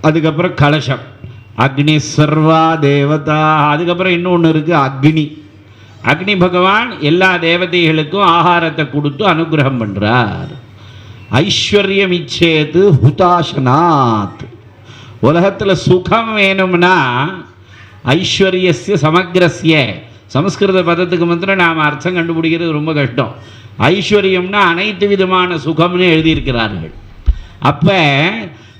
அதுக்கப்புறம் கலசம். அக்னி சர்வா தேவதா. அதுக்கப்புறம் இன்னொன்று இருக்குது அக்னி. அக்னி பகவான் எல்லா தேவதைகளுக்கும் ஆகாரத்தை கொடுத்து அனுகிரகம் பண்ணுறார் ஐஸ்வர்யம் இச்சேது ஹுதாசனாத். உலகத்தில் சுகம் வேணும்னா ஐஸ்வர்யஸ்ய சமக்ரஸ்ய. சமஸ்கிருத பதத்துக்கு மாத்திரம் நாம் அர்த்தம் கண்டுபிடிக்கிறது ரொம்ப கஷ்டம். ஐஸ்வர்யம்னா அனைத்து விதமான சுகம்னு எழுதியிருக்கிறார்கள். அப்போ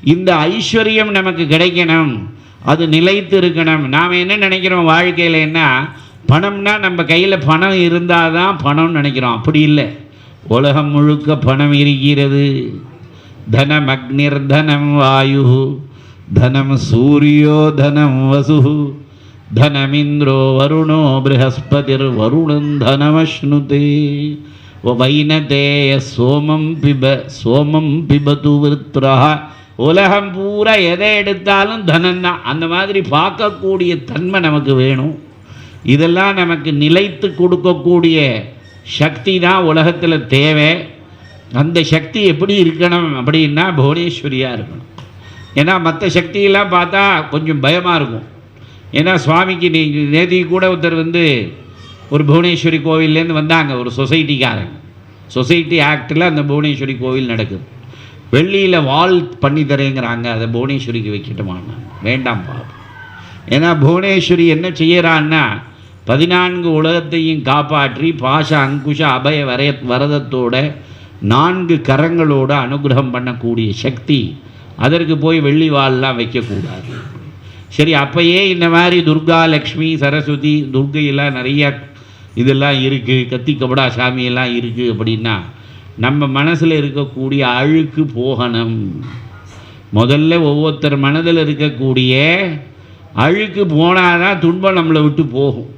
இந்த ஐஸ்வர்யம் நமக்கு கிடைக்கணும். அது நிலைத்து இருக்கணும் நாம் என்ன நினைக்கிறோம் வாழ்க்கையில் என்ன? பணம்னா நம்ம கையில் பணம் இருந்தால் தான் பணம்னு நினைக்கிறோம். அப்படி இல்லை. உலகம் முழுக்க பணம் இருக்கிறது. தனம் அக்னிர் தனம் வாயு. தனம் சூரியோ தனம் வசு தனமிந்திரோ வருணோ ப்ரஹஸ்பதிர் வருணம் தனமஷ்ணுதே. வைனதேய சோமம் பிப சோமம் பிபது விருத்ரா உலகம் பூரா எதை எடுத்தாலும் தனம்தான். அந்த மாதிரி பார்க்கக்கூடிய தன்மை நமக்கு வேணும். இதெல்லாம் நமக்கு நிலைத்து கொடுக்கக்கூடிய சக்தி தான் உலகத்தில் தேவை. அந்த சக்தி எப்படி இருக்கணும் அப்படின்னா புவனேஸ்வரியாக இருக்கணும். ஏன்னா மற்ற சக்தியெல்லாம் பார்த்தா கொஞ்சம் பயமாக இருக்கும். ஏன்னா சுவாமிக்கு நீ நேதி கூட ஒருத்தர் வந்து ஒரு புவனேஸ்வரி கோவில்லேருந்து வந்தாங்க ஒரு சொசைட்டிக்காரங்க. சொசைட்டி ஆக்டில் அந்த புவனேஸ்வரி கோவில் நடக்குது. வெள்ளியில் வால் பண்ணி தரேங்கிறாங்க. அதை புவனேஸ்வரிக்கு வைக்கட்டுமான்னா. வேண்டாம் பாபு. ஏன்னா புவனேஸ்வரி என்ன செய்கிறான்னா பதினான்கு உலகத்தையும் காப்பாற்றி பாச அங்குஷ அபய வரைய வரதத்தோட நான்கு கரங்களோட அனுகிரகம் பண்ணக்கூடிய சக்தி அதற்கு போய் வெள்ளி வால்லாம் வைக்கக்கூடாது. சரி அப்பயே இந்த மாதிரி துர்கா லக்ஷ்மி சரஸ்வதி துர்கையெல்லாம் நிறைய இதெல்லாம் இருக்குது கத்தி கபடா சாமியெல்லாம் இருக்குது அப்படின்னா நம்ம மனசில் இருக்கக்கூடிய அழுக்கு போகணும். முதல்ல ஒவ்வொருத்தர் மனதில் இருக்கக்கூடிய அழுக்கு போனால் தான் துன்பம் நம்மளை விட்டு போகும்.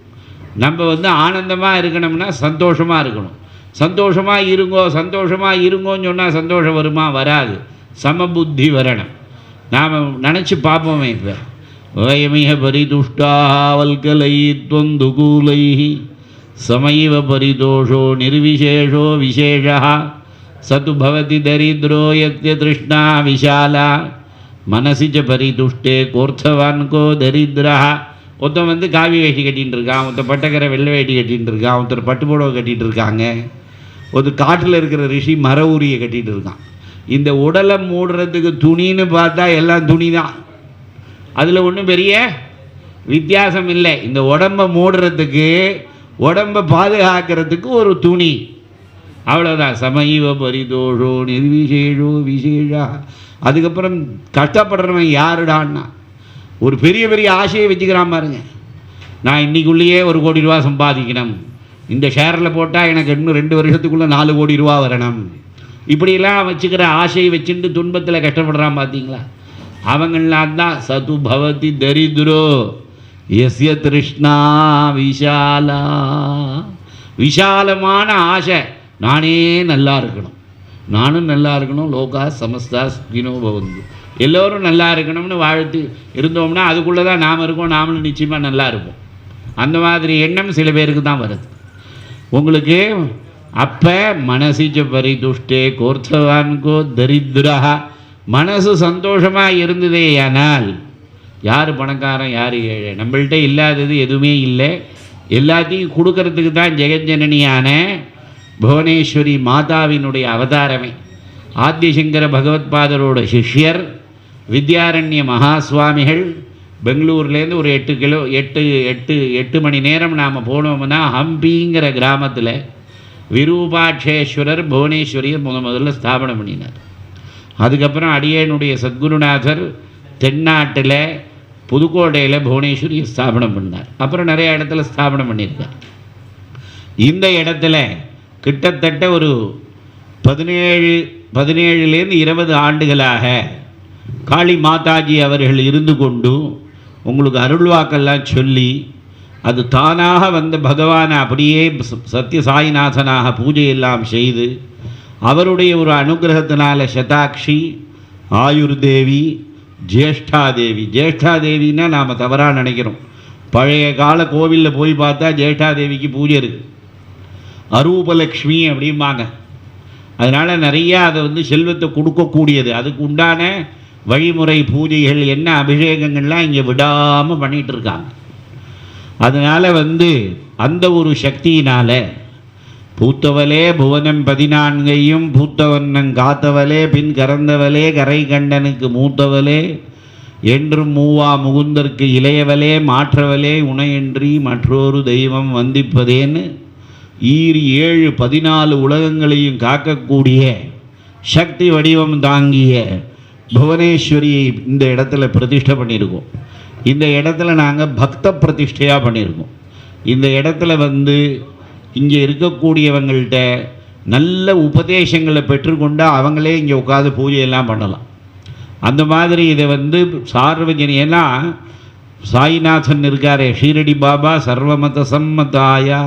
நம்ம வந்து ஆனந்தமாக இருக்கணும்னா சந்தோஷமாக இருக்கணும். சந்தோஷமாக இருங்கோ சந்தோஷமாக இருங்கோன்னு சொன்னால் சந்தோஷம் வருமா? வராது. சமபுத்தி வரணும். நாம் நினச்சி பார்ப்போமே இப்போ வயமிக பரிதுஷ்டாவல்கலை தொந்துகூலை சமைவ பரிதோஷோ நிர்விசேஷோ விசேஷா. சது பவதி தரித்ரோ யத்ய திருஷ்ணா விஷாலா. மனசிச்ச ச பரிதுஷ்டே கோர்த்தவான்கோ தரித்ரா. ஒருத்தன் வந்து காவி வேட்டி கட்டின்னு இருக்கான் ஒருத்தர் பட்டக்கரை வெள்ளை வேட்டி கட்டின்னு இருக்கான் ஒருத்தர் பட்டு புடவை கட்டிகிட்டு இருக்காங்க. ஒரு காட்டில் இருக்கிற ரிஷி மர ஊரியை கட்டிகிட்டு இருக்கான். இந்த உடலை மூடுறதுக்கு துணின்னு பார்த்தா எல்லாம் துணி தான் அதில் ஒன்றும் பெரிய வித்தியாசம் இல்லை. இந்த உடம்பை மூடுறதுக்கு உடம்பை பாதுகாக்கிறதுக்கு ஒரு துணி. அவ்வளோதான் சமீவ பரிதோஷோ நிர்விசேஷோ விசேஷா. அதுக்கப்புறம் கஷ்டப்படுறவன் யாருடான்னா? ஒரு பெரிய பெரிய ஆசையை வச்சுக்கிறான் பாருங்க. நான் இன்னைக்குள்ளேயே ஒரு கோடி ரூபா சம்பாதிக்கணும். இந்த ஷேரில் போட்டால் எனக்கு இன்னும் ரெண்டு வருஷத்துக்குள்ளே நாலு கோடி ரூபா வரணும். இப்படியெல்லாம் வச்சுக்கிற ஆசையை வச்சுட்டு துன்பத்தில் கஷ்டப்படுறான் பார்த்தீங்களா அவங்களாம் தான் சது பவதி தரித்ரோ. எஸ்ய திருஷ்ணா விஷாலா. விஷாலமான ஆசை. நானே நல்லா இருக்கணும். நானும் நல்லா இருக்கணும். லோகா சமஸ்தா சுகினோ பவந்து. எல்லோரும் நல்லா இருக்கணும்னு வாழ்த்து இருந்தோம்னா அதுக்குள்ளே தான் நாம் இருக்கோம். நாமளும் நிச்சயமாக நல்லா இருப்போம். அந்த மாதிரி எண்ணம் சில பேருக்கு தான் வருது. உங்களுக்கு அப்போ மனசிச்ச பரிதுஷ்டே கோர்த்தவான்கோ தரித்ரா மனசு சந்தோஷமாக இருந்ததே ஆனால் யார் பணக்காரன் யார் ஏழை? நம்மள்கிட்ட இல்லாதது எதுவுமே இல்லை. எல்லாத்தையும் கொடுக்கறதுக்கு தான் ஜெகஜனனியான புவனேஸ்வரி மாதாவினுடைய அவதாரமே. ஆத்தியசங்கர பகவத்பாதரோட சிஷ்யர் வித்யாரண்ய மகா சுவாமிகள் பெங்களூர்லேருந்து ஒரு எட்டு கிலோ எட்டு எட்டு எட்டு மணி நேரம் நாம் போனோம்னா ஹம்பிங்கிற கிராமத்தில் விரூபாட்சேஸ்வரர் புவனேஸ்வரியை முத முதல்ல ஸ்தாபனம் பண்ணினார். அதுக்கப்புறம் அடியேனுடைய சத்குருநாதர் தென்னாட்டில் புதுக்கோட்டையில் புவனேஸ்வரியை ஸ்தாபனம் பண்ணார். அப்புறம் நிறைய இடத்துல ஸ்தாபனம் பண்ணியிருக்கார். இந்த இடத்துல கிட்டத்தட்ட ஒரு பதினேழு பதினேழுலேருந்து இருபது ஆண்டுகளாக காளி மாதாஜி அவர்கள் இருந்து கொண்டும் உங்களுக்கு அருள்வாக்கெல்லாம் சொல்லி அது தானாக வந்த பகவானை அப்படியே சத்ய சாய்நாதனாக பூஜையெல்லாம் செய்து அவருடைய ஒரு அனுகிரகத்தினால சதாக்ஷி ஆயுர்தேவி ஜேஷ்டாதேவி. ஜேஷ்டாதேவின்னா நாம் தவறாக நினைக்கிறோம். பழைய கால கோவிலில் போய் பார்த்தா ஜேஷ்டாதேவிக்கு பூஜை இருக்குது அரூபலக்ஷ்மி அப்படிம்பாங்க. அதனால் நிறையா அதை வந்து செல்வத்தை கொடுக்கக்கூடியது. அதுக்கு உண்டான வழிமுறை பூஜைகள் என்ன அபிஷேகங்கள்லாம் இங்கே விடாமல் பண்ணிகிட்டு இருக்காங்க. அதனால் வந்து அந்த ஒரு சக்தியினால் பூத்தவளே புவனம் பதினான்கையும் பூத்தவண்ணம் காத்தவளே பின் கறந்தவளே கரை கண்டனுக்கு மூத்தவளே என்றும் மூவா முகுந்தற்கு இளையவளே மாற்றவளே உணையின்றி மற்றொரு தெய்வம் வந்திப்பதேன்னு ஈர் ஏழு பதினாலு உலகங்களையும் காக்கக்கூடிய சக்தி வடிவம் தாங்கிய புவனேஸ்வரியை இந்த இடத்துல பிரதிஷ்டை பண்ணியிருக்கோம் இந்த இடத்துல நாங்கள் பக்த பிரதிஷ்டையாக பண்ணியிருக்கோம் இந்த இடத்துல வந்து இங்கே இருக்கக்கூடியவங்கள்ட்ட நல்ல உபதேசங்களை பெற்றுக்கொண்டால் அவங்களே இங்கே உட்காந்து பூஜையெல்லாம் பண்ணலாம். அந்த மாதிரி இதை வந்து சார்வஜனியனா சாய்நாதன் இருக்காரே ஷீரடி பாபா சர்வமத சம்மதாயா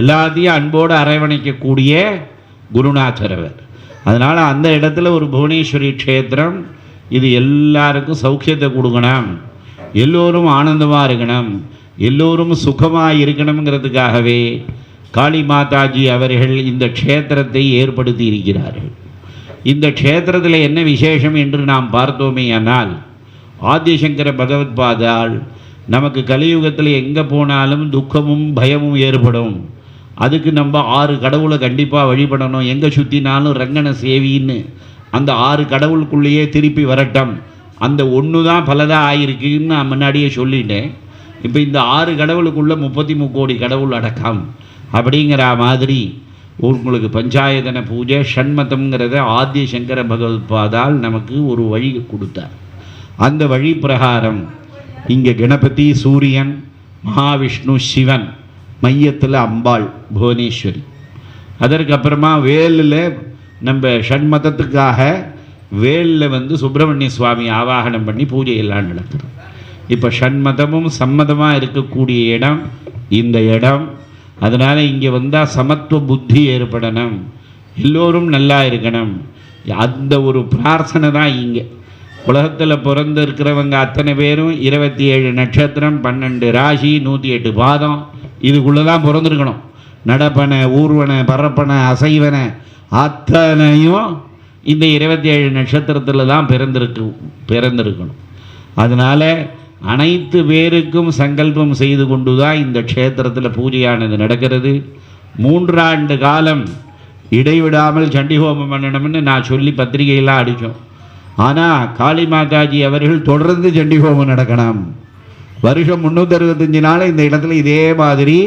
எல்லாத்தையும் அன்போடு அரவணைக்கக்கூடிய குருநாதரவர் அவர். அதனால் அந்த இடத்துல ஒரு புவனேஸ்வரி க்ஷேத்திரம் இது எல்லாருக்கும் சௌக்கியத்தை கொடுக்கணும். எல்லோரும் ஆனந்தமாக இருக்கணும். எல்லோரும் சுகமாக இருக்கணுங்கிறதுக்காகவே காளி மாதாஜி அவர்கள் இந்த க்ஷேத்திரத்தை ஏற்படுத்தி இருக்கிறார்கள் இந்த க்ஷேத்திரத்தில் என்ன விசேஷம் என்று நாம் பார்த்தோமே ஆனால் ஆதிசங்கர பகவத்பாதால் நமக்கு கலியுகத்தில் எங்கே போனாலும் துக்கமும் பயமும் ஏற்படும். அதுக்கு நம்ம ஆறு கடவுளை கண்டிப்பாக வழிபடணும். எங்கே சுற்றினாலும் ரங்கன சேவின்னு அந்த ஆறு கடவுளுக்குள்ளேயே திருப்பி வரட்டும். அந்த ஒன்று தான் பலதாக ஆயிருக்குன்னு நான் முன்னாடியே சொல்லிட்டேன். இப்போ இந்த ஆறு கடவுளுக்குள்ளே முப்பத்தி முக்கோடி கடவுள் அடக்கம். அப்படிங்கிற மாதிரி உங்களுக்கு பஞ்சாயத்தன பூஜை ஷண்மதம்ங்கிறத ஆதி சங்கர பகவத்பாதால் நமக்கு ஒரு வழி கொடுத்தார். அந்த வழி பிரகாரம் இங்கே கணபதி சூரியன் மகாவிஷ்ணு சிவன் மையத்தில் அம்பாள் புவனேஸ்வரி. அதற்கு அப்புறமா வேலில் நம்ம ஷண்மதத்துக்காக வேலில் வந்து சுப்பிரமணிய சுவாமி ஆவாகனம் பண்ணி பூஜையெல்லாம் நடக்கிறோம் நடத்துகிறோம் இப்போ ஷண்மதமும் சம்மதமாக இருக்கக்கூடிய இடம் இந்த இடம் அதனால் இங்கே வந்தால் சமத்துவ புத்தி ஏற்படணும். எல்லோரும் நல்லா இருக்கணும். அந்த ஒரு பிரார்த்தனை தான் இங்கே. உலகத்தில் பிறந்து இருக்கிறவங்க அத்தனை பேரும் இருபத்தி ஏழு நட்சத்திரம் பன்னெண்டு ராசி நூற்றி எட்டு பாதம். இதுக்குள்ளே தான் பிறந்திருக்கணும். நடப்பனை ஊர்வன பரப்பன அசைவனை அத்தனையும் இந்த இருபத்தி ஏழு நட்சத்திரத்தில் தான் பிறந்திருக்கு பிறந்திருக்கணும். அதனால் அனைத்து பேருக்கும் சங்கல்பம் செய்து கொண்டு தான் இந்த க்ஷேத்திரத்தில் பூஜையானது நடக்கிறது. மூன்றாண்டு காலம் இடைவிடாமல் சண்டி ஹோமம் பண்ணணும்னு நான் சொல்லி பத்திரிகையெல்லாம் அடித்தோம் ஆனால் காளி மாதாஜி அவர்கள் தொடர்ந்து சண்டி ஹோமம் நடக்கணும். வருஷம் முந்நூற்றி அறுபத்தஞ்சு நாள் இந்த இடத்துல இதே மாதிரி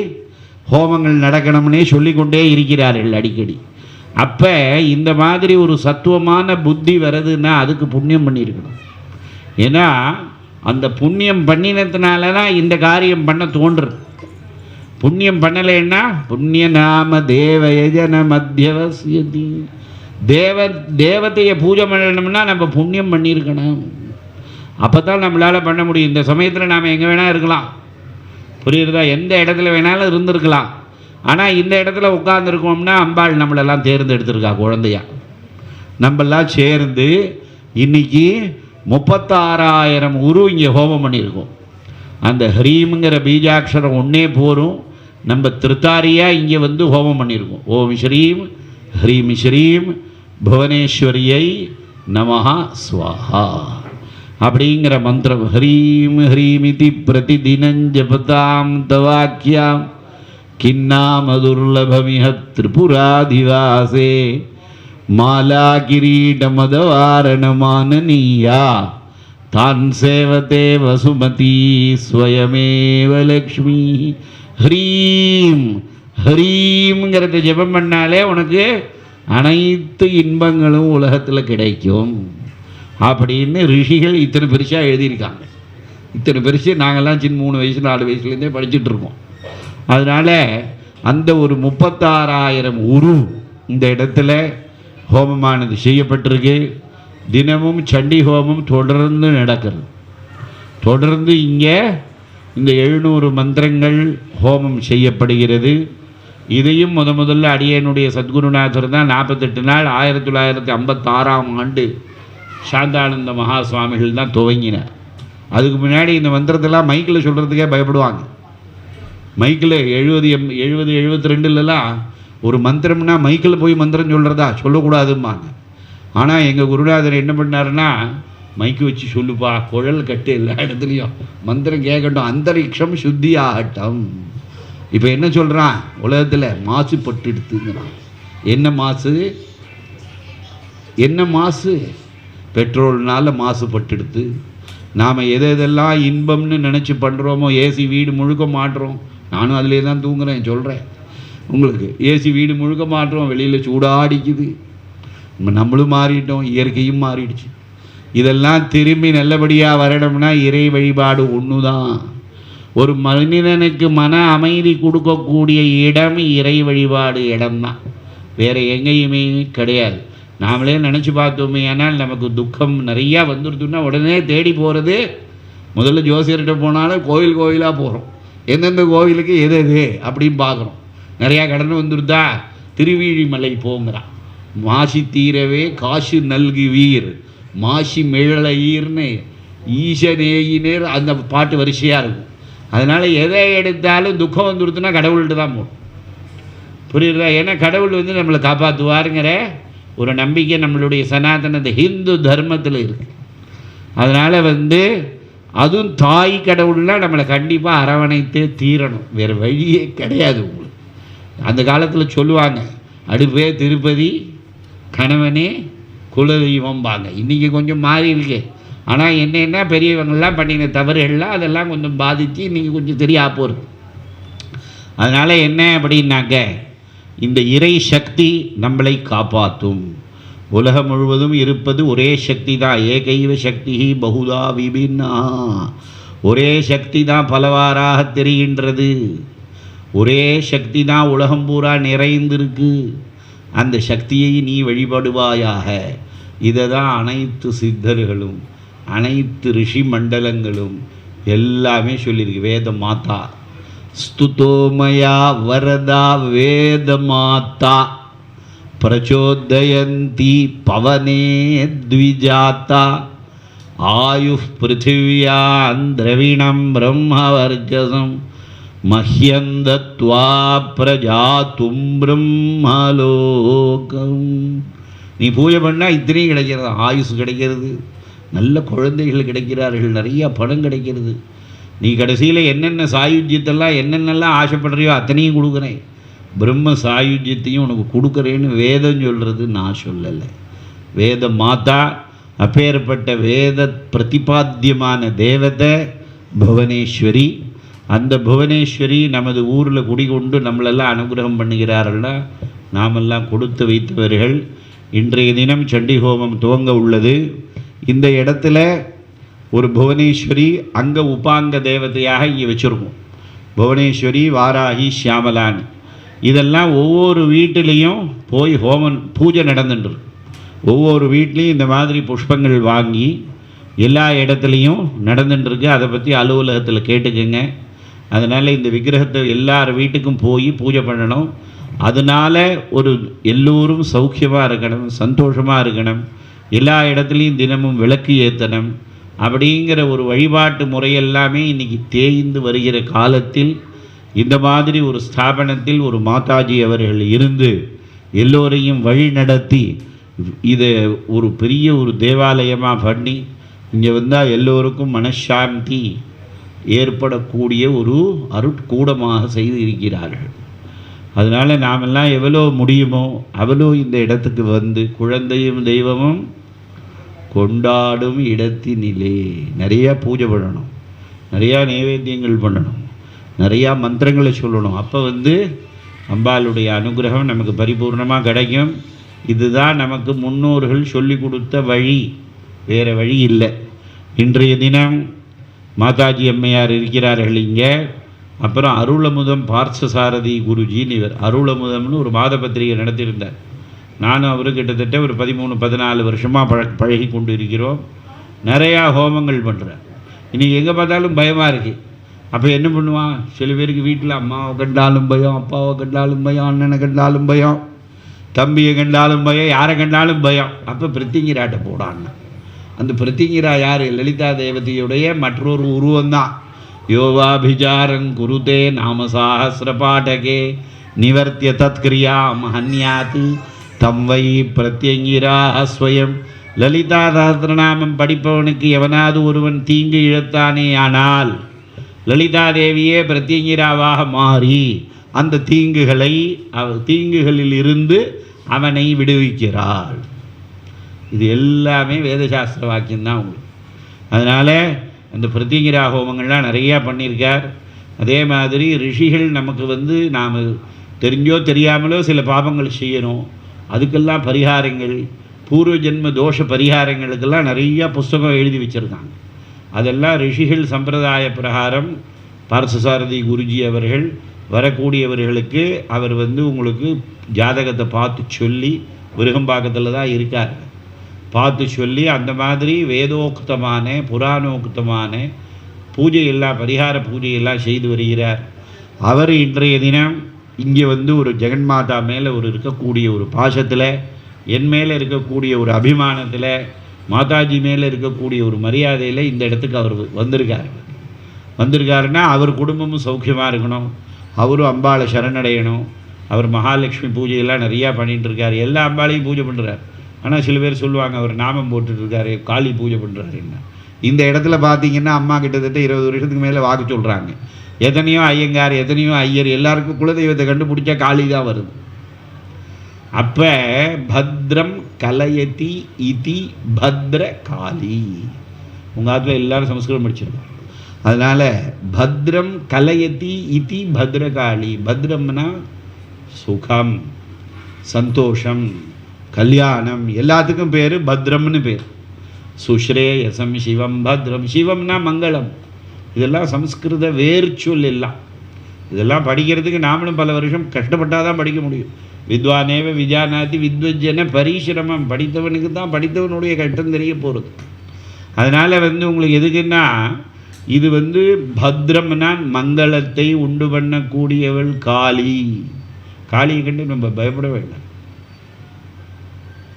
ஹோமங்கள் நடக்கணும்னே சொல்லிக்கொண்டே இருக்கிறார்கள் அடிக்கடி. அப்போ இந்த மாதிரி ஒரு சத்துவமான புத்தி வருதுன்னா அதுக்கு புண்ணியம் பண்ணியிருக்கணும். ஏன்னா அந்த புண்ணியம் பண்ணினதுனால தான் இந்த காரியம் பண்ண தோன்றுறது புண்ணியம் பண்ணலைன்னா புண்ணிய நாம தேவ எஜன மத்தியவசியதி. தேவ தேவத்தையை பூஜை பண்ணணும்னா நம்ம புண்ணியம் பண்ணியிருக்கணும். அப்போ தான் நம்மளால் பண்ண முடியும். இந்த சமயத்தில் நாம் எங்கே வேணால் இருக்கலாம். புரியுறதா? எந்த இடத்துல வேணாலும் இருந்திருக்கலாம். ஆனால் இந்த இடத்துல உட்காந்துருக்கோம்னா அம்பாள் நம்மளெல்லாம் தேர்ந்தெடுத்திருக்கா குழந்தையா. நம்மெல்லாம் சேர்ந்து இன்னைக்கு முப்பத்தாறாயிரம் உரு இங்கே ஹோமம் பண்ணியிருக்கோம். அந்த ஹ்ரீம்ங்கிற பீஜாட்சரம் ஒன்றே போரும். நம்ம திருத்தாரியாக இங்கே வந்து ஹோமம் பண்ணியிருக்கோம். ஓம் ஸ்ரீம் ஹ்ரீம் ஸ்ரீம் புவனேஸ்வரியை நமஹா ஸ்வாஹா. அப்படிங்கிற மந்திரம். ஹ்ரீம் ஹ்ரீமிதி பிரதி தினஞ்சபதாம் தவாக்கியாம். கின்னாமதுர்லபமிஹ திரிபுராதிவாசே. மாலா நீயா. தான் சேவதே வசுமதி ஸ்வயமேவ லக்ஷ்மி. ஹ்ரீம் ஹ்ரீம்ங்கிறத ஜெபம் பண்ணாலே உனக்கு அனைத்து இன்பங்களும் உலகத்தில் கிடைக்கும். அப்படின்னு ரிஷிகள் இத்தனை பெருசாக எழுதியிருக்காங்க. இத்தனை பெருசு நாங்கள்லாம் சின்ன மூணு வயசு நாலு வயசுலேருந்தே படிச்சுட்டு இருக்கோம். அதனால் அந்த ஒரு முப்பத்தாறாயிரம் உரு இந்த இடத்துல ஹோமமானது செய்யப்பட்டிருக்கு. தினமும் சண்டி ஹோமம் தொடர்ந்து நடக்கிறது. தொடர்ந்து இங்கே இந்த எழுநூறு மந்திரங்கள் ஹோமம் செய்யப்படுகிறது. இதையும் முத முதல்ல அடியனுடைய சத்குருநாதர் தான் நாற்பத்தெட்டு நாள் ஆயிரத்தி தொள்ளாயிரத்தி ஐம்பத்தாறாம் ஆண்டு சாந்தானந்த மகா சுவாமிகள் தான் துவங்கினார். அதுக்கு முன்னாடி இந்த மந்திரத்தெல்லாம் மைக்கில் சொல்கிறதுக்கே பயப்படுவாங்க. மைக்கில் எழுபது எம் எழுபது எழுபத்தி ரெண்டுலலாம் ஒரு மந்திரம்னா மைக்கில் போய் மந்திரம் சொல்கிறதா சொல்லக்கூடாதும்பாங்க. ஆனால் எங்கள் குருநாதர் என்ன பண்ணாருன்னா மைக்கு வச்சு சொல்லுப்பா குழல் கட்டு எல்லா இடத்துலையும். மந்திரம் கேட்கட்டும் அந்தரிக்ஷம் சுத்தி ஆகட்டும் இப்போ என்ன சொல்கிறான் உலகத்தில் மாசுபட்டு எடுத்துங்கிறான் என்ன மாசு? என்ன மாசு? பெட்ரோல்னால மாசுபட்டுடுத்து நாம் எதை எதெல்லாம் இன்பம்னு நினச்சி பண்ணுறோமோ ஏசி வீடு முழுக்க மாட்டுறோம். நானும் அதிலே தான் தூங்குறேன் சொல்கிறேன் உங்களுக்கு ஏசி வீடு முழுக்க மாட்டுறோம் வெளியில் சூடாடிக்குது அடிக்குது. நம்மளும் மாறிட்டோம் இயற்கையும் மாறிடுச்சு. இதெல்லாம் திரும்பி நல்லபடியாக வரணும்னா இறை வழிபாடு ஒன்று தான் ஒரு மனிதனுக்கு மன அமைதி கொடுக்கக்கூடிய இடம் இறை வழிபாடு இடம்தான். வேறு எங்கேயுமே கிடையாது. நாமளே நினச்சி பார்த்தோமே ஆனால் நமக்கு துக்கம் நிறையா வந்துடுதுன்னா உடனே தேடி போகிறது முதல்ல ஜோசியர்கிட்ட போனாலும் கோயில் கோயிலாக போகிறோம் எந்தெந்த கோவிலுக்கு எது எது அப்படின்னு பார்க்குறோம் நிறையா கடன் வந்துருதா? திருவிழிமலை போங்கிறான் மாசி தீரவே காசு நல்குவீர் மாசி மிழலையீர்னு ஈசனேயினர் அந்த பாட்டு வரிசையாக இருக்கும். அதனால் எதை எடுத்தாலும் துக்கம் வந்துருதுன்னா கடவுள்கிட்ட தான் போகணும். புரியுதா? ஏன்னா கடவுள் வந்து நம்மளை காப்பாற்றுவாருங்கிற ஒரு நம்பிக்கை நம்மளுடைய சனாதன இந்த ஹிந்து தர்மத்தில் இருக்குது அதனால் வந்து அதுவும் தாய் கடவுள்னால் நம்மளை கண்டிப்பாக அரவணைத்தே தீரணும். வேறு வழியே கிடையாது உங்களுக்கு. அந்த காலத்தில் சொல்லுவாங்க அடுப்பே திருப்பதி கணவனே குலதெய்வம்பாங்க. இன்றைக்கி கொஞ்சம் மாறி இருக்கு. ஆனால் என்னென்ன பெரியவங்கள்லாம் பண்ணின தவறுகள்லாம் அதெல்லாம் கொஞ்சம் பாதித்து இன்றைக்கி கொஞ்சம் தெரியா போகிறது அதனால் என்ன அப்படின்னாக்க இந்த இறை சக்தி நம்மளை காப்பாற்றும் உலகம் முழுவதும் இருப்பது ஒரே சக்தி தான். ஏகைவ சக்தி பகுதா விபின்னா. ஒரே சக்தி தான் பலவாறாக தெரிகின்றது. ஒரே சக்தி தான் உலகம் பூரா நிறைந்திருக்கு. அந்த சக்தியை நீ வழிபடுவாயாக. இதை தான் அனைத்து சித்தர்களும் அனைத்து ரிஷி மண்டலங்களும் எல்லாமே சொல்லியிருக்கு. வேத மாதா. ஸ்துதோமயா வரதா வேத மாதா. பிரச்சோதயந்தி பவனே த்விஜாத்தா ஆயு பிருத்திவியா திரவிணம் வர்ஜசம் மஹ்யம் தத்வா பிரஜாத்தும் பிரம்மலோகம். நீ பூஜை பண்ணால் இத்தனையும் கிடைக்கிறது ஆயுசு கிடைக்கிறது நல்ல குழந்தைகள் கிடைக்கிறார்கள் நிறையா பணம் கிடைக்கிறது. நீ கடைசியில் என்னென்ன சாயுஜ்யத்தெல்லாம் என்னென்னலாம் ஆசைப்படுறியோ அத்தனையும் கொடுக்குறேன். பிரம்ம சாயுஜ்யத்தையும் உனக்கு கொடுக்குறேன்னு வேதம் சொல்கிறது நான் சொல்லலை. வேத மாதா அப்பேற்பட்ட வேத பிரதிபாத்தியமான தேவதை புவனேஸ்வரி அந்த புவனேஸ்வரி நமது ஊரில் குடிகொண்டு நம்மளெல்லாம் அனுகிரகம் பண்ணுகிறார்கள்னா நாமெல்லாம் கொடுத்து வைத்தவர்கள். இன்றைய தினம் சண்டி ஹோமம் துவங்க உள்ளது. இந்த இடத்துல ஒரு புவனேஸ்வரி அங்க உபாங்க தேவதையாக இங்கே வச்சுருக்கோம். புவனேஸ்வரி வாராகி ஷியாமலான். இதெல்லாம் ஒவ்வொரு வீட்டிலையும் போய் ஹோமன் பூஜை நடந்துட்டுருக்கு ஒவ்வொரு வீட்லேயும் இந்த மாதிரி புஷ்பங்கள் வாங்கி எல்லா இடத்துலையும் நடந்துட்டுருக்கு அதை பற்றி அலுவலகத்தில் கேட்டுக்கோங்க. அதனால் இந்த விக்கிரகத்தை எல்லார் வீட்டுக்கும் போய் பூஜை பண்ணணும். அதனால் ஒரு எல்லோரும் சௌக்கியமாக இருக்கணும் சந்தோஷமாக இருக்கணும். எல்லா இடத்துலையும் தினமும் விளக்கு ஏற்றணும் அப்படிங்கிற ஒரு வழிபாட்டு முறையெல்லாமே இன்றைக்கி தேய்ந்து வருகிற காலத்தில் இந்த மாதிரி ஒரு ஸ்தாபனத்தில் ஒரு மாதாஜி அவர்கள் இருந்து எல்லோரையும் வழி நடத்தி இதை ஒரு பெரிய ஒரு தேவாலயமாக பண்ணி இங்கே வந்தால் எல்லோருக்கும் மனசாந்தி. ஏற்படக்கூடிய ஒரு அருட்கூடமாக செய்து இருக்கிறார்கள். அதனால் நாமெல்லாம் எவ்வளோ முடியுமோ அவ்வளோ இந்த இடத்துக்கு வந்து குழந்தையும் தெய்வமும் கொண்டாடும் இடத்தினிலே நிறையா பூஜை பண்ணணும். நிறையா நைவேத்தியங்கள் பண்ணணும். நிறையா மந்திரங்களை சொல்லணும். அப்போ வந்து அம்பாளுடைய அனுகிரகம் நமக்கு பரிபூர்ணமாக கிடைக்கும். இதுதான் நமக்கு முன்னோர்கள் சொல்லி கொடுத்த வழி. வேறு வழி இல்லை. இன்றைய தினம் மாதாஜி அம்மையார் இருக்கிறார்கள் இங்கே. அப்புறம் அருளமுதம் பார்த்தசாரதி குருஜின்னு இவர். அருளமுதம்னு ஒரு மாத பத்திரிகை நடத்தியிருந்தார். நானும் அவரும் கிட்டத்தட்ட ஒரு பதிமூணு பதினாலு வருஷமாக பழ பழகி கொண்டு இருக்கிறோம். நிறையா ஹோமங்கள் பண்ணுறேன் இன்றைக்கி எங்கே பார்த்தாலும் பயமாக இருக்குது அப்போ என்ன பண்ணுவான்? சில பேருக்கு வீட்டில் அம்மாவை கண்டாலும் பயம் அப்பாவை கண்டாலும் பயம் அண்ணனை கண்டாலும் பயம் தம்பியை கண்டாலும் பயம் யாரை கண்டாலும் பயம். அப்போ பிரித்திங்கிராட்ட போடான்னு. அந்த பிரித்திங்கிரா யார்? லலிதா தேவதையுடைய மற்றொரு உருவம்தான். யோவாபிஜாரங் குருதே நாம சாகசிர பாடகே நிவர்த்திய தத்கிரியா மஹன்யாது தம் வை பிரத்யங்கிரா ஸ்வயம். லலிதா சஹஸ்ரநாமம் படிப்பவனுக்கு எவனாவது ஒருவன் தீங்கு இழத்தானே ஆனால் லலிதா தேவியே பிரத்யங்கிராவாக மாறி அந்த தீங்குகளை அவ தீங்குகளில் இருந்து அவனை விடுவிக்கிறாள். இது எல்லாமே வேதசாஸ்திர வாக்கியம்தான் உங்களுக்கு. அதனால் அந்த பிரத்யங்கிரா ஹோமங்கள்லாம் நிறையா பண்ணியிருக்கார். அதே மாதிரி ரிஷிகள் நமக்கு வந்து நாம் தெரிஞ்சோ தெரியாமலோ சில பாபங்கள் செய்யணும். அதுக்கெல்லாம் பரிகாரங்கள் பூர்வ ஜென்ம தோஷ பரிகாரங்களுக்கெல்லாம் நிறையா புஸ்தகம் எழுதி வச்சுருக்காங்க. அதெல்லாம் ரிஷிகள் சம்பிரதாய பிரகாரம் பார்த்தசாரதி குருஜி அவர்கள் வரக்கூடியவர்களுக்கு அவர் வந்து உங்களுக்கு ஜாதகத்தை பார்த்து சொல்லி விருகம்பாக்கத்தில் தான் இருக்கார். பார்த்து சொல்லி அந்த மாதிரி வேதோக்தமான புராணோக்தமான பூஜையெல்லாம் பரிகார பூஜையெல்லாம் செய்து வருகிறார். அவர் இன்றைய தினம் இங்கே வந்து ஒரு ஜெகன்மாதா மேலே ஒரு இருக்கக்கூடிய ஒரு பாசத்தில் என் மேலே இருக்கக்கூடிய ஒரு அபிமானத்தில் மாதாஜி மேலே இருக்கக்கூடிய ஒரு மரியாதையில் இந்த இடத்துக்கு அவர் வந்திருக்கார். வந்திருக்காருன்னா அவர் குடும்பமும் சௌக்கியமாக இருக்கணும். அவரும் அம்பாளை சரணடையணும் அவர் மகாலட்சுமி பூஜையெல்லாம் நிறையா பண்ணிகிட்டு இருக்கார். எல்லா அம்பாளையும் பூஜை பண்ணுறார். ஆனால் சில பேர் சொல்லுவாங்க அவர் நாமம் போட்டுட்ருக்காரு காளி பூஜை பண்ணுறாரு என்ன. இந்த இடத்துல பார்த்தீங்கன்னா அம்மா கிட்டத்தட்ட இருபது வருஷத்துக்கு மேலே வாக்கு சொல்கிறாங்க எத்தனையோ ஐயங்கார் எத்தனையோ ஐயர் எல்லாருக்கும் குலதெய்வத்தை கண்டுபிடிச்சா காளி தான் வருது. அப்போ பத்ரம் கலயதி இதி பத்ர காளி. உங்கள் காலத்தில் எல்லாரும் சமஸ்கிருதம் படிச்சிருக்கோம் அதனால் பத்ரம் கலயதி இதி பத்ரகாளி பத்ரம்னா சுகம் சந்தோஷம். கல்யாணம் எல்லாத்துக்கும் பேர் பத்ரம்னு பேர். சுஸ்ரேயசம் சிவம் பத்ரம் சிவம்னா மங்களம். இதெல்லாம் சம்ஸ்கிருத வேர்ச்சொல் எல்லாம். இதெல்லாம் படிக்கிறதுக்கு நாமளும் பல வருஷம் கஷ்டப்பட்டால் தான் படிக்க முடியும். வித்வானேவ விஜானாதி வித்வஜன பரிசிரமம். படித்தவனுக்கு தான் படித்தவனுடைய கஷ்டம் தெரிய போகிறது அதனால் வந்து உங்களுக்கு எதுக்குன்னா இது வந்து பத்ரம்னா மங்களத்தை உண்டு பண்ணக்கூடியவள் காளி. காளியை கண்டு நம்ம பயப்பட வேண்டாம்.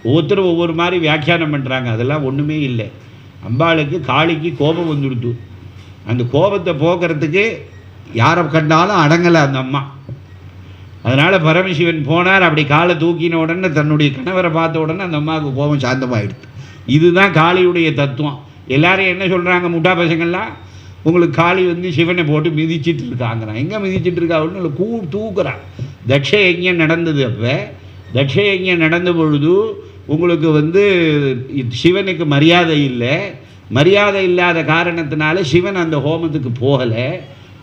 ஒவ்வொருத்தரும் ஒவ்வொரு மாதிரி வியாக்கியானம் பண்ணுறாங்க அதெல்லாம் ஒன்றுமே இல்லை. அம்பாளுக்கு காளிக்கு கோபம் வந்துடுது. அந்த கோபத்தை போக்குறதுக்கு யாரை கண்டாலும் அடங்கலை அந்த அம்மா. அதனால் பரமசிவன் போனார். அப்படி காலை தூக்கின உடனே தன்னுடைய கணவரை பார்த்த உடனே அந்த அம்மாவுக்கு கோபம் சாந்தமாயிடுது. இதுதான் காளியுடைய தத்துவம். எல்லாரும் என்ன சொல்கிறாங்க முட்டா பசங்கள்லாம்? உங்களுக்கு காளி வந்து சிவனை போட்டு மிதிச்சிட்டு இருக்காங்கிறான். எங்கே மிதிச்சிட்டு இருக்கா? ஒன்று கூ தூக்குறான். தட்ச யஜ்ஞம் நடந்தது அப்போ. தட்ச யஜ்ஞம் நடந்த பொழுது உங்களுக்கு வந்து சிவனுக்கு மரியாதை இல்லை. மரியாதை இல்லாத காரணத்தினால சிவன் அந்த ஹோமத்துக்கு போகலை.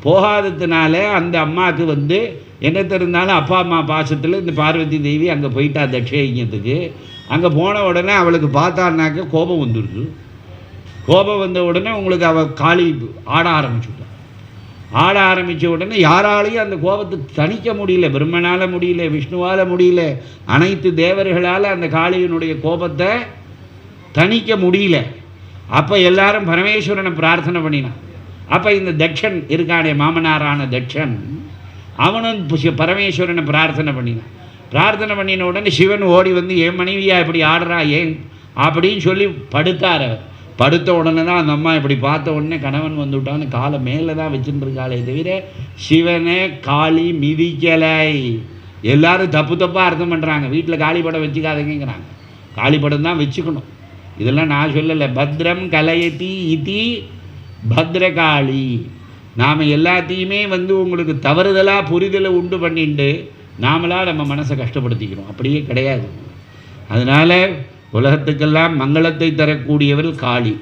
போகாததுனால அந்த அம்மாவுக்கு வந்து என்ன தெரிந்தாலும் அப்பா அம்மா பாசத்தில் இந்த பார்வதி தேவி அங்கே போயிட்டா தட்சயஜத்துக்கு அங்கே போன உடனே அவளுக்கு பார்த்தான்னாக்க கோபம் வந்துடுது கோபம் வந்த உடனே உங்களுக்கு அவள் காளி ஆட ஆரம்பிச்சுட்டான் ஆட ஆரம்பித்த உடனே யாராலையும் அந்த கோபத்தை தணிக்க முடியல பிரம்மனால் முடியல விஷ்ணுவால் முடியல அனைத்து தேவர்களால் அந்த காளியினுடைய கோபத்தை தணிக்க முடியல. அப்போ எல்லாரும் பரமேஸ்வரனை பிரார்த்தனை பண்ணினான். அப்போ இந்த தட்சன் இருக்கானே மாமனாரான தட்சன் அவனும் பரமேஸ்வரனை பிரார்த்தனை பண்ணினான். பிரார்த்தனை பண்ணின உடனே சிவன் ஓடி வந்து என் மனைவியா இப்படி ஆடுறா ஏன்? அப்படின்னு சொல்லி படுத்தார் அவர். படுத்த உடனே தான் அந்த அம்மா இப்படி பார்த்த உடனே கணவன் வந்து விட்டான்னு காலை மேலே தான் வச்சுருந்துருக்காளே தவிர சிவனே காளி மிதிக்கலை. எல்லாரும் தப்பு தப்பாக அர்த்தம் பண்ணுறாங்க வீட்டில் காளி படம் வச்சுக்காதீங்கிறாங்க காளி படம் தான் வச்சுக்கணும். இதெல்லாம் நான் சொல்லலை. பத்ரம் கலையதி இதி பத்ரகாளி. நாம் எல்லாத்தையுமே வந்து உங்களுக்கு தவறுதலாக புரிதலை உண்டு பண்ணிட்டு நாமளாக நம்ம மனசை கஷ்டப்படுத்திக்கிறோம். அப்படியே கிடையாது. அதனால் உலகத்துக்கெல்லாம் மங்களத்தை தரக்கூடியவர் காளி.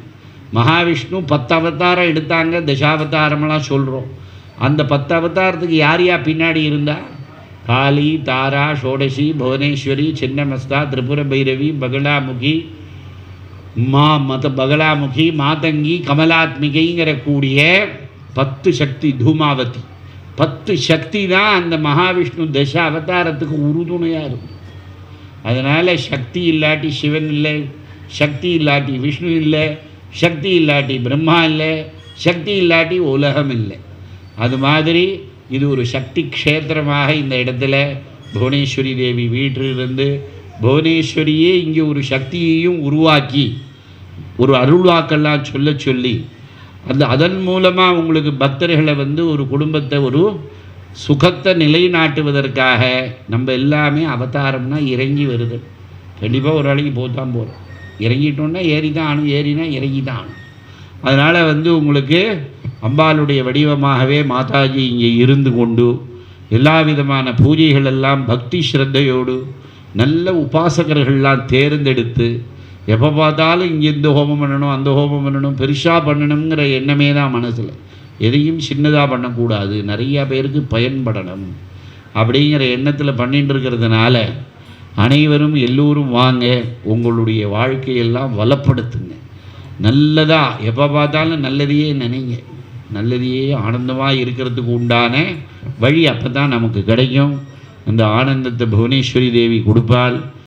மகாவிஷ்ணு பத்து அவதாரம் எடுத்தாங்க தசாவதாரமெல்லாம் சொல்கிறோம் அந்த பத்து அவதாரத்துக்கு யார் யார் பின்னாடி இருந்தா? காளி தாரா ஷோடசி புவனேஸ்வரி சின்னமஸ்தா திரிபுர பைரவி பகலாமுகி மா மத பகலாமுகி மாதங்கி கமலாத்மிகைங்கிற கூடிய பத்து சக்தி தூமாவதி. பத்து சக்தி தான் அந்த மகாவிஷ்ணு தச அவதாரத்துக்கு உறுதுணையாக இருக்கும். அதனால் சக்தி இல்லாட்டி சிவன் இல்லை சக்தி இல்லாட்டி விஷ்ணு இல்லை சக்தி இல்லாட்டி பிரம்மா இல்லை சக்தி இல்லாட்டி உலகம் இல்லை. அது மாதிரி இது ஒரு சக்தி க்ஷேத்திரமாக இந்த இடத்துல புவனேஸ்வரி தேவி வீட்டிலிருந்து புவனேஸ்வரியே இங்கே ஒரு சக்தியையும் உருவாக்கி ஒரு அருள்வாக்கெல்லாம் சொல்ல சொல்லி அந்த அதன் மூலமாக உங்களுக்கு பக்தர்களை வந்து ஒரு குடும்பத்தை ஒரு சுகத்தை நிலைநாட்டுவதற்காக நம்ம எல்லாமே அவதாரம்னா இறங்கி வருது. கண்டிப்பாக ஒரு நாளைக்கு போத்தான் போகிறோம் இறங்கிட்டோன்னா ஏறி தான் ஆணும் ஏறினா இறங்கி தான் ஆணும் அதனால் வந்து உங்களுக்கு அம்பாளுடைய வடிவமாகவே மாதாஜி இங்கே இருந்து கொண்டு எல்லா விதமான பூஜைகள் எல்லாம் பக்தி ஸ்ரத்தையோடு நல்ல உபாசகர்கள்லாம் தேர்ந்தெடுத்து எப்போ பார்த்தாலும் இங்கே இந்த ஹோமம் பண்ணணும் அந்த ஹோமம் பண்ணணும் பெருசாக பண்ணணுங்கிற எண்ணமே தான் மனசில். எதையும் சின்னதாக பண்ணக்கூடாது. நிறையா பேருக்கு பயன்படணும். அப்படிங்கிற எண்ணத்தில் பண்ணிட்டு இருக்கிறதுனால அனைவரும் எல்லோரும் வாங்க உங்களுடைய வாழ்க்கையெல்லாம் வளப்படுத்துங்க. நல்லதா எப்போ பார்த்தாலும் நல்லதையே நினைங்க. நல்லதையே ஆனந்தமாக இருக்கிறதுக்கு உண்டான வழி அப்போ தான் நமக்கு கிடைக்கும். அந்த ஆனந்தத்தை புவனேஸ்வரி தேவி கொடுப்பாள்.